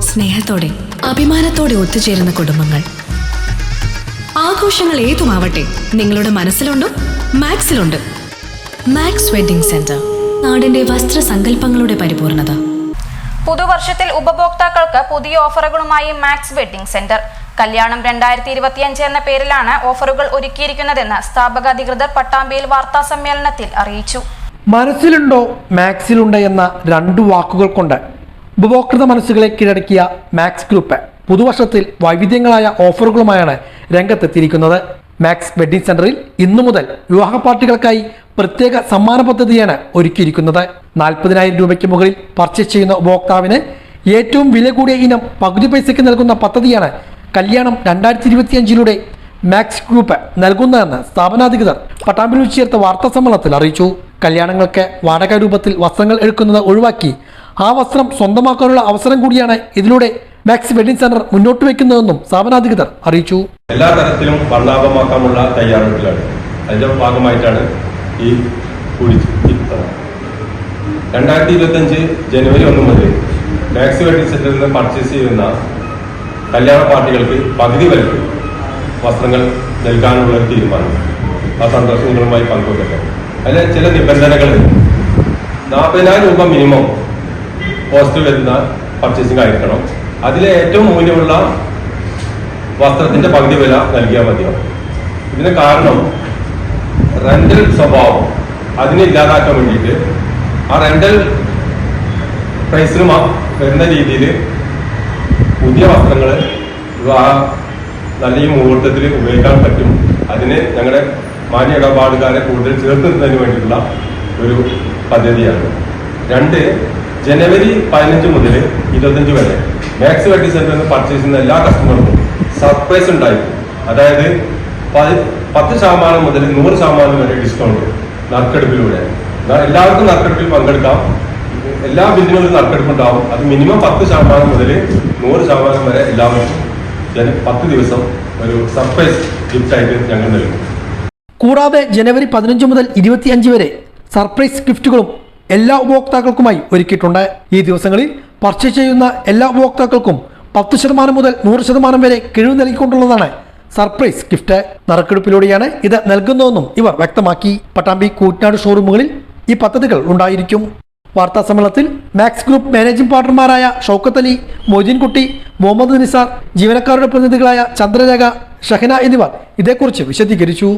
സ്നേഹത്തോടെ അഭിമാനത്തോടെ ഒത്തുചേരുന്ന കുടുംബങ്ങൾ. ആഘോഷങ്ങൾ ഏതുമാവട്ടെ നിങ്ങളുടെ മനസ്സിലുണ്ടോ മാക്സിലുണ്ട്. മാക്സ് വെഡിംഗ് സെന്റർ നാടിന്റെ വസ്ത്ര വസ്ത്രസങ്കല്പങ്ങളുടെ പരിപൂർണത. പുതുവർഷത്തിൽ ഉപഭോക്താക്കൾക്ക് പുതിയ ഓഫറുകളുമായി മാക്സ് വെഡിംഗ് സെന്റർ. കല്യാണം രണ്ടായിരത്തി ഇരുപത്തിയഞ്ച് എന്ന പേരിലാണ് ഓഫറുകൾ ഒരുക്കിയിരിക്കുന്നതെന്ന് സ്ഥാപക അധികൃതർ പട്ടാമ്പിയിൽ വാർത്താ സമ്മേളനത്തിൽ അറിയിച്ചു. മനസ്സിലുണ്ടോ മാക്സിലുണ്ട് എന്ന രണ്ട് വാക്കുകൾ കൊണ്ട് ഉപഭോക്തൃ മനസ്സുകളെ കീഴടക്കിയ മാക്സ് ഗ്രൂപ്പ് പുതുവർഷത്തിൽ വൈവിധ്യങ്ങളായ ഓഫറുകളുമായാണ് രംഗത്തെത്തിയിരിക്കുന്നത്. മാക്സ് വെഡിംഗ് സെന്ററിൽ ഇന്നു മുതൽ വിവാഹ പാർട്ടികൾക്കായി പ്രത്യേക സമ്മാന പദ്ധതിയാണ് ഒരുക്കിയിരിക്കുന്നത്. നാൽപ്പതിനായിരം രൂപയ്ക്ക് മുകളിൽ പർച്ചേസ് ചെയ്യുന്ന ഉപഭോക്താവിന് ഏറ്റവും വില കൂടിയ ഇനം പകുതി പൈസയ്ക്ക് നൽകുന്ന പദ്ധതിയാണ് കല്യാണം രണ്ടായിരത്തി ഇരുപത്തിയഞ്ചിലൂടെ മാക്സ് ഗ്രൂപ്പ് നൽകുന്നതെന്ന് സ്ഥാപനാധികൃതർ പട്ടാമ്പിൽ ചേർത്ത വാർത്താ സമ്മേളനത്തിൽ അറിയിച്ചു. കല്യാണങ്ങൾക്ക് വാടക രൂപത്തിൽ വസ്ത്രങ്ങൾ എടുക്കുന്നത് ഒഴിവാക്കി ആ വസ്ത്രം സ്വന്തമാക്കാനുള്ള അവസരം കൂടിയാണ് ഇതിലൂടെ മാക്സ് വെഡിംഗ് സെന്റർ മുന്നോട്ട് വെക്കുന്നതെന്നും സ്ഥാപനാധികൃതർ അറിയിച്ചു. എല്ലാ തരത്തിലും വർണാഭമാക്കാനുള്ള തയ്യാറെടുപ്പിലാണ്. അതിന്റെ ഭാഗമായിട്ടാണ് ഈ രണ്ടായിരത്തി ഇരുപത്തഞ്ച് ജനുവരി ഒന്ന് മുതൽ മാക്സ് വെഡിങ് സെന്ററിൽ നിന്ന് പർച്ചേസ് ചെയ്യുന്ന കല്യാണ പാർട്ടികൾക്ക് പകുതി വിലക്ക് വസ്ത്രങ്ങൾ നൽകാനുള്ള തീരുമാനം. ആ സന്തോഷം നിങ്ങളുമായി പങ്കുവെക്കട്ടെ. അതിലെ ചില നിബന്ധനകൾ നാൽപ്പതിനായിരം രൂപ മിനിമം കോസ്റ്റ് വരുന്ന പർച്ചേസിംഗ് ആയിരിക്കണം. അതിലെ ഏറ്റവും മൂല്യമുള്ള വസ്ത്രത്തിന്റെ പകുതി വില നൽകിയാൽ മതിയാവും ഇതിന് കാരണം റെന്റൽ സ്വഭാവം അതിനെ ഇല്ലാതാക്കാൻ വേണ്ടിയിട്ട് ആ റെന്റൽ പ്രൈസിന് വരുന്ന രീതിയിൽ പുതിയ വസ്ത്രങ്ങൾ നല്ല ഈ മുഹൂർത്തത്തിൽ ഉപയോഗിക്കാൻ പറ്റും. അതിന് ഞങ്ങളുടെ മാന്യ ഇടപാടുകാരെ കൂടുതൽ ചേർത്ത് നിർത്തുന്നതിന് വേണ്ടിയിട്ടുള്ള ഒരു പദ്ധതിയാണ്. രണ്ട് ജനുവരി പതിനഞ്ച് മുതൽ ഇരുപത്തഞ്ച് വരെ മാക്സ് വെഡി സെന്ററിൽ നിന്ന് പർച്ചേസ് ചെയ്യുന്ന എല്ലാ കസ്റ്റമർക്കും സർപ്രൈസ് ഉണ്ടായിരിക്കും അതായത് പതി- പത്ത് ശതമാനം മുതൽ നൂറ് ശതമാനം വരെ ഡിസ്കൗണ്ട് നറുക്കെടുപ്പിലൂടെ. എല്ലാവർക്കും നറുക്കെടുപ്പിൽ പങ്കെടുക്കാം. എല്ലാ ബില്ലിനും ഒരു നറുക്കെടുപ്പ് ഉണ്ടാവും അത് മിനിമം പത്ത് ശതമാനം മുതൽ നൂറ് ശതമാനം വരെ എല്ലാവർക്കും ജന- പത്ത് ദിവസം ഒരു സർപ്രൈസ് ഗിഫ്റ്റ് ആയിട്ട് ഞങ്ങൾ നൽകും. കൂടാതെ ജനുവരി പതിനഞ്ച് മുതൽ ഇരുപത്തിയഞ്ച് വരെ സർപ്രൈസ് ഗിഫ്റ്റുകളും എല്ലാ ഉപഭോക്താക്കൾക്കുമായി ഒരുക്കിയിട്ടുണ്ട്. ഈ ദിവസങ്ങളിൽ പർച്ചേസ് ചെയ്യുന്ന എല്ലാ ഉപഭോക്താക്കൾക്കും പത്ത് ശതമാനം മുതൽ നൂറ് ശതമാനം വരെ കിഴിവ് നൽകിക്കൊണ്ടുള്ളതാണ് സർപ്രൈസ് ഗിഫ്റ്റ് നറുക്കെടുപ്പിലൂടെയാണ് ഇത് നൽകുന്നതെന്നും ഇവർ വ്യക്തമാക്കി. പട്ടാമ്പി കൂറ്റനാട് ഷോറൂമുകളിൽ ഈ പദ്ധതികൾ ഉണ്ടായിരിക്കും. വാർത്താ സമ്മേളനത്തിൽ മാക്സ് ഗ്രൂപ്പ് മാനേജിംഗ് പാർട്ണർമാരായ ഷൗക്കത്ത് അലി മൊയ്തീൻകുട്ടി മുഹമ്മദ് നിസാർ ജീവനക്കാരുടെ പ്രതിനിധികളായ ചന്ദ്രരേഖ ഷഹന എന്നിവർ ഇതേക്കുറിച്ച് വിശദീകരിച്ചു.